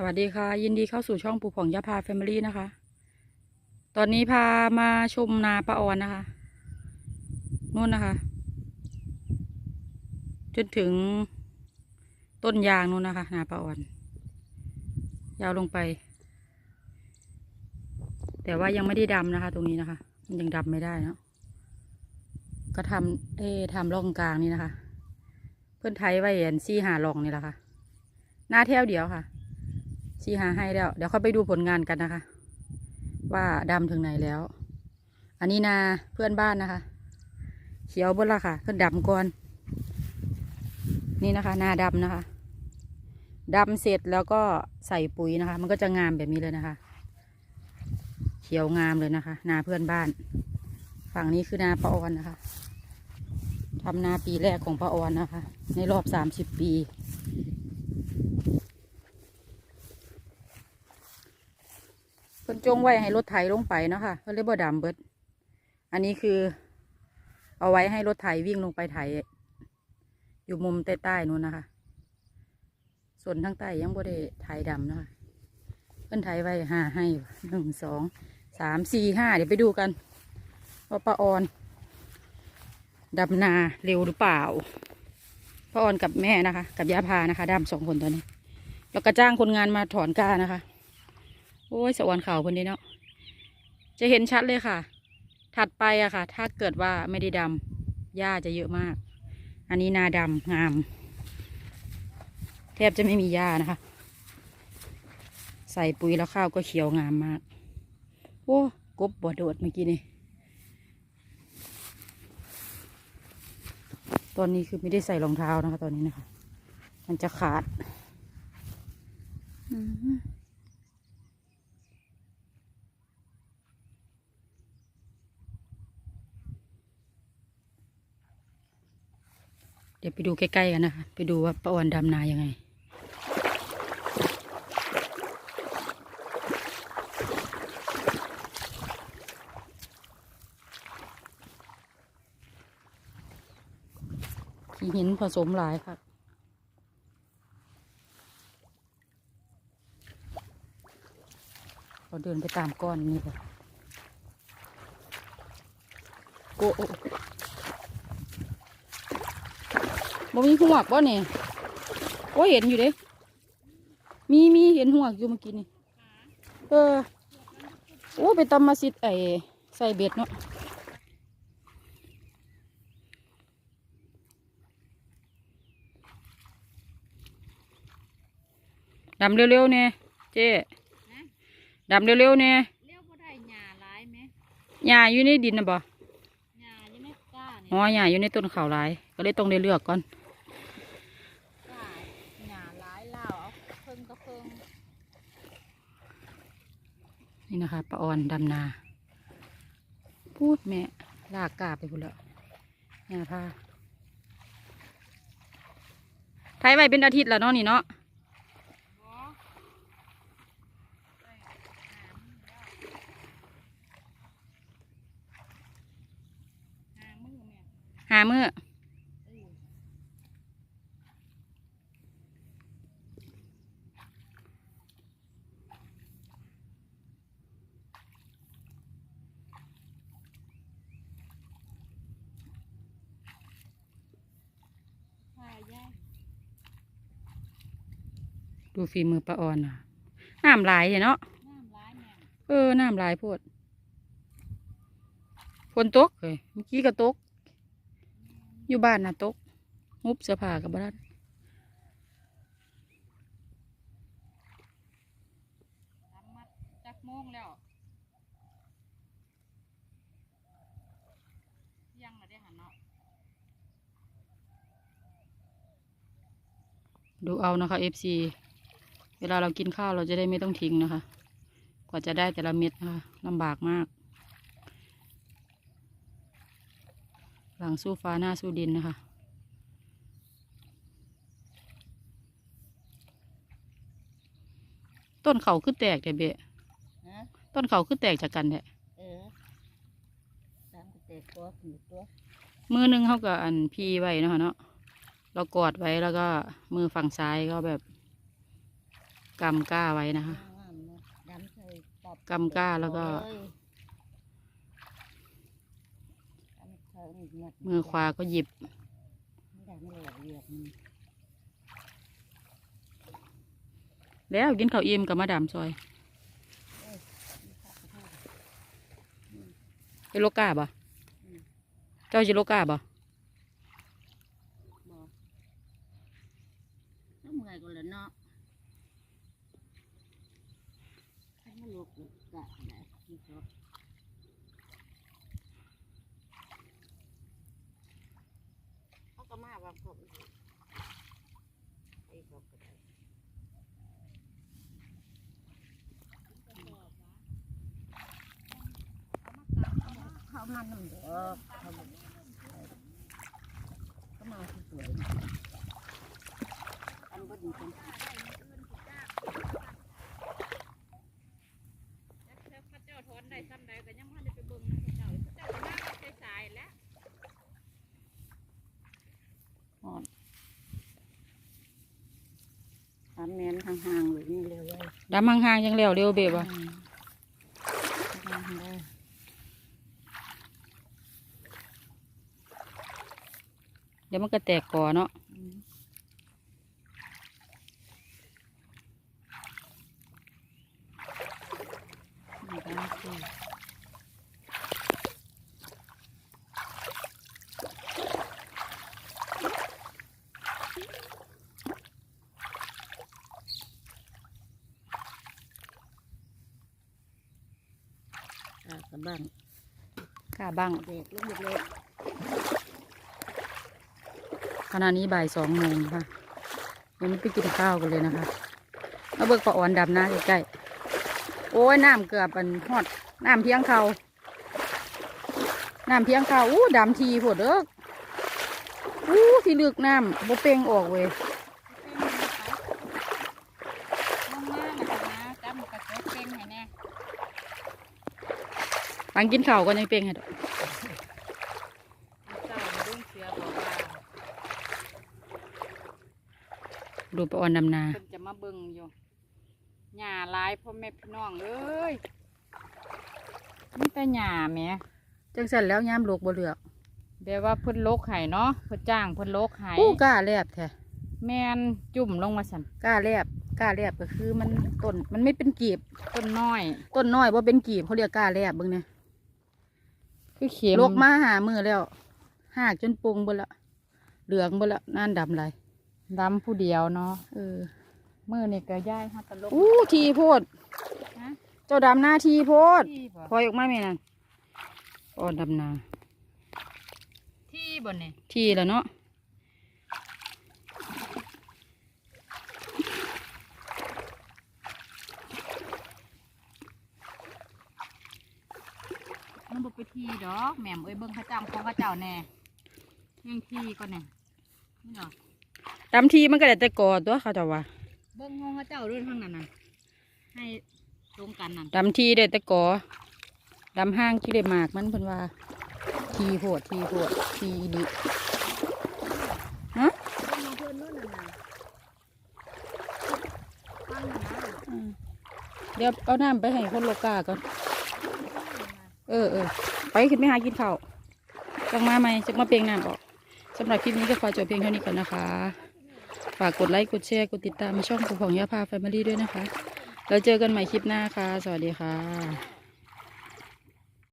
สวัสดีค่ะ ยินดีเข้าสู่ช่องปู่ผ่องยาพาแฟมิลี่นะคะ ตอนนี้พามาชมนาปะออนนะคะนู่นนะคะ จนถึงต้นยางนู่นนะคะ นาปะออน ยาวลงไป แต่ว่ายังไม่ได้ดำนะคะ ตรงนี้นะคะ มันยังดำไม่ได้เนาะก็ทำเอ้ทำร่องกลางนี่นะคะ เพื่อนไทยไว้อันซี่หาร่องนี่แหละค่ะหน้าเที่ยวเดียวค่ะ ชี้หาให้แล้ว เดี๋ยวเขาไปดูผลงานกันนะคะ ว่าดำถึงไหนแล้ว อันนี้นาเพื่อนบ้านนะคะ เขียวบนละค่ะเพื่อนดำก่อน นี่นะคะ นาดำนะคะดำเสร็จแล้วก็ใส่ปุ๋ยนะคะ มันก็จะงามแบบนี้เลยนะคะ เขียวงามเลยนะคะ นาเพื่อนบ้าน ฝั่งนี้คือนาปะออนนะคะทำนาปีแรกของปะออนนะคะ ในรอบสามสิบปี พิ่นจงไว้ให้รถไถลงไปเนาะคะเพิ่นเลยบ่ดำเบิด อันนี้คือ เอาไว้ให้รถไถวิ่งลงไปไถอยู่มุมใต้ๆนู้นนะคะ ส่วนทางใต้ยังบ่ได้ไถดำนะคะเพิ่นไถไว้ห้าให้หนึ่งสองสามสี่ห้าเดี๋ยวไปดูกันว่าป้าออนดำนาเร็วหรือเปล่าป้าออนกับแม่นะคะ กับย่าพานะคะดำสองคนตอนนี้ แล้วก็จ้างคนงานมาถอนก้านะคะ โอ้ยสวรรค์เขาคนนี้เนาะจะเห็นชัดเลยค่ะ ถัดไปอะค่ะ ถ้าเกิดว่าไม่ได้ดำหญ้าจะเยอะมาก อันนี้นาดำงาม แทบจะไม่มีหญ้านะคะ ใส่ปุ๋ยแล้วข้าวก็เขียวงามมาก โอ้กบบ่โดดเมื่อกี้นี่ตอนนี้คือไม่ได้ใส่รองเท้านะคะ ตอนนี้นะคะ มันจะขาด อื เดี๋ยวไปดูใกล้ๆกันนะคะ ไปดูว่าป้าออนดำนายังไง ขี้หินผสมหลายค่ะเราเดินไปตามก้อนนี้ก่อนโอ้โอ้ บ่มีหัวกบ่เนี่ยโอ้เห็นอยู่เด้ มีมีเห็นหัวกอยู่เมื่อกี้นี่ เออ โอ้ไปตำมาสิไอใส่เบ็ดเนาะดำเร็วๆเนี่ยเจ๊ดำเร็วๆเนี่ยเรียกว่าได้หญ้าหลายไหมหญ้าอยู่ในดินนะบ่หญ้าอยู่ในก้าเนี่ยอ๋อหญ้าอยู่ในต้นเขาหลาย ก็เลยต้องได้เลือกก่อน ก้าหญ้าหลายเล่าเอาเพิ่งก็เพิ่ง นี่นะคะป้าออนดำนา พูดแม่ลากกาไปหมดแล้วเนี่ยพาไทยไว้เป็นอาทิตย์แล้วเนาะนี่เนาะหามือ ดูฝีมือป้าออนน่ะน้ำลายเนาะน้ำร้ายแม่งเออน้ำลายโพดฝนตกเลยเมื่อกี้ก็ตก อยู่บ้านน่ะตกงุบเสื้อผ้ากับบ้านทำมาจักโมงแล้วยังละได้หันเนาะดูเอานะคะ FC เวลาเรากินข้าวเราจะได้ไม่ต้องทิ้งนะคะ กว่าจะได้แต่ละเม็ดนะคะลำบากมาก หลังสู้ฟ้าหน้าสู้ดินนะคะ ต้นเขาคือแตกแต่เบะฮะต้นเขาคือแตกจากกันแหละเออตามกระเตกตัวผือตัวมือหนึงเขาก็อันพีไว้เนาะค่ะเนาะเรากอดไว้แล้วก็มือฝั่งซ้ายก็แบบ กำก้าไว้นะคะดำใส่ปอบกำก้าแล้วก็ มือขวาก็หยิบแล้วกินข้าวอิ่มกับมาดามซอยไปโลกาบ่เจ้าจิโลกาบ่ บอกแล้วเมื่อยก็เลยเนาะให้มันลุกกะไหนนี่ก็ เขาก็มาว่าพวกนี้ไอ้พวกก็ได้เขามันน้ำเดือเขาบ่เขามาสวยๆอันบดีเป็น แล้วข้าเจ้าถอนได้ซ้ำใดก็ยังไม่ได้ไปเบิ่งนะข้าเจ้าข้าเจ้าก็มาใจสายๆแล้ว ทำแมนห่างๆเลยนี่เลยเว้ยดำห่างๆยังแล้วเร็วเบบอะห่างๆเลยเดี๋ยวมันก็แตกก่อเนาะ อืมนี่ก็คืออ่ากระบังก้าบ้างเด็กลูกเล็กขณะนี้บ่ายสองโมงค่ะยังไม่ไปกินข้าวกันเลยนะคะมาเบิกปลาอ่อนดำหน้าใกล้ๆโอ้ยน้ำเกือบมันฮอดน้ำเพียงเขาน้ำเพียงเขาอู้ดำทีโผดเด้ออู้ที่ลึกน้ำโบเป่งออกเว้ย ลงมานะคะนะจำกระจกเก่งให้แน่ ปังกินข้าวก็ยังเป่งให้ดอกเจ้ามาดุ้งเสือบอกว่าดูปลาอ่อนดำนาเพิ่นจะมาเบิ่งอยู่หญ้าหลายพ่อแม่พี่น้องเอ้ยมีแต่หญ้าแหมจังสันแล้วย้ำโลกบ่เหลือกเดี๋ยวว่าเพิ่นโลกไห้เนาะเพิ่นจ้างเพิ่นโลกไห้อู้กล้าแลบแท้แม่นจุ่มลงมาสั่นกล้าแลบกล้าแลบก็คือมันต้นมันไม่เป็นกีบต้นน้อย ต้นน้อยว่าเป็นกีบเขาเรียกกล้าแลบเบิ่งเนี่ย คือเข็มลกมาหามือแล้วหากจนปุงเบดละเหลืองเบดละนั่นดำไรดำผู้เดียวเนาะเออมือนี่ก็ย้ายฮัตตะลกอู้ทีโพดฮะเจ้าดำหน้าทีโพดที่บ่พลอยออกมาไหมนั่นอ่อนดำนา ที่บ่เนี่ยทีแล้วเนาะ มันบ่ไปทีดอกแหม่มเอ้ยเบิ่งเขาจำของเขาเจ้าแน่ยังทีก่อนเนี่ยนี่เนาะดำทีมันก็ได้แต่กอตัวเขาจะว่าเบิ่งของเขาเจ้าเรื่องทางนั้นน่ะให้ตรงกันนั่นดำทีได้แต่กอดำห้างที่ได้หมากมันเพิ่นว่า ทีโพดทีโพดทีอีดิฮะเพิ่นมาเพิ่นนู่นน่ะนะฟังนะอืมเดี๋ยวเอาน้ำไปให้คนโลกาก่อน เออเออไปขึ้นไปหากินข้าวจังมาไหมจังมาเปียงน้ำออกสำหรับคลิปนี้ก็ขอจบเพียงเท่านี้ก่อนนะคะ ฝากกดไลค์กดแชร์กดติดตามช่องของยาพาแฟมิลี่ด้วยนะคะแล้วเจอกันใหม่คลิปหน้าค่ะ สวัสดีค่ะ